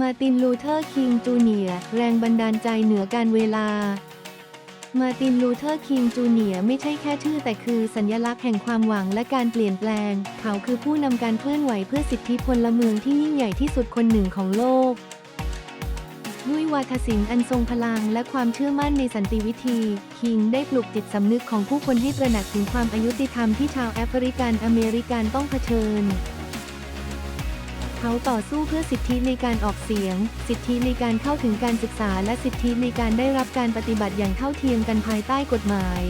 มาร์ตินลูเทอร์คิงจูเนียร์แรงบันดาลใจเหนือการเวลา มาร์ตินลูเทอร์คิงจูเนียร์ไม่ใช่แค่ชื่อแต่คือสัญลักษณ์แห่งความหวังและการเปลี่ยนแปลง เขาคือผู้นำการเคลื่อนไหวเพื่อสิทธิพลเมืองที่ยิ่งใหญ่ที่สุดคนหนึ่งของโลก ด้วยวาทศิลป์อันทรงพลังและความเชื่อมั่นในสันติวิธี คิงได้ปลุกจิตสำนึกของผู้คนให้ตระหนักถึงความอายุติธรรมที่ชาวแอฟริกันอเมริกันต้องเผชิญ เขาต่อสู้เพื่อสิทธิในการออกเสียง สิทธิในการเข้าถึงการศึกษา และสิทธิในการได้รับการปฏิบัติอย่างเท่าเทียมกันภายใต้กฎหมาย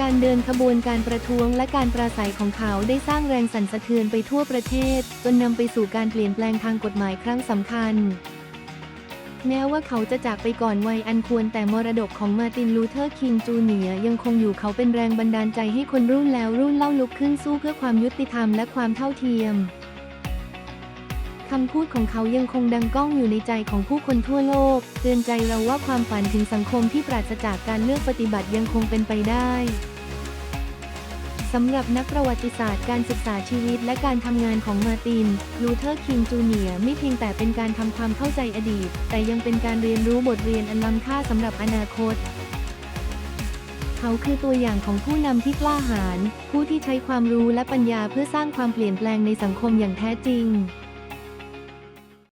การเดินขบวนการประท้วงและการปราศัยของเขาได้สร้างแรงสั่นสะเทือนไปทั่วประเทศ จนนำไปสู่การเปลี่ยนแปลงทางกฎหมายครั้งสำคัญแม้ว่าเขาจะจากไปก่อนวัยอันควรแต่มรดกของมาร์ตินลูเทอร์คิงจูเนียยังคงอยู่เขาเป็นแรงบันดาลใจให้คนรุ่นแล้วรุ่นเล่าลุกขึ้นสู้เพื่อความยุติธรรมและความเท่าเทียม คำพูดของเขายังคงดังก้องอยู่ในใจของผู้คนทั่วโลก เตือนใจเราว่าความฝันถึงสังคมที่ปราศจากการเลือกปฏิบัติยังคงเป็นไปได้สำหรับนักประวัติศาสตร์การศึกษาชีวิตและการทำงานของมาร์ติน ลูเทอร์ คิงจูเนียร์ไม่เพียงแต่เป็นการทำความเข้าใจอดีต แต่ยังเป็นการเรียนรู้บทเรียนอันล้ำค่าสำหรับอนาคต เขาคือตัวอย่างของผู้นำที่กล้าหาญผู้ที่ใช้ความรู้และปัญญาเพื่อสร้างความเปลี่ยนแปลงในสังคมอย่างแท้จริง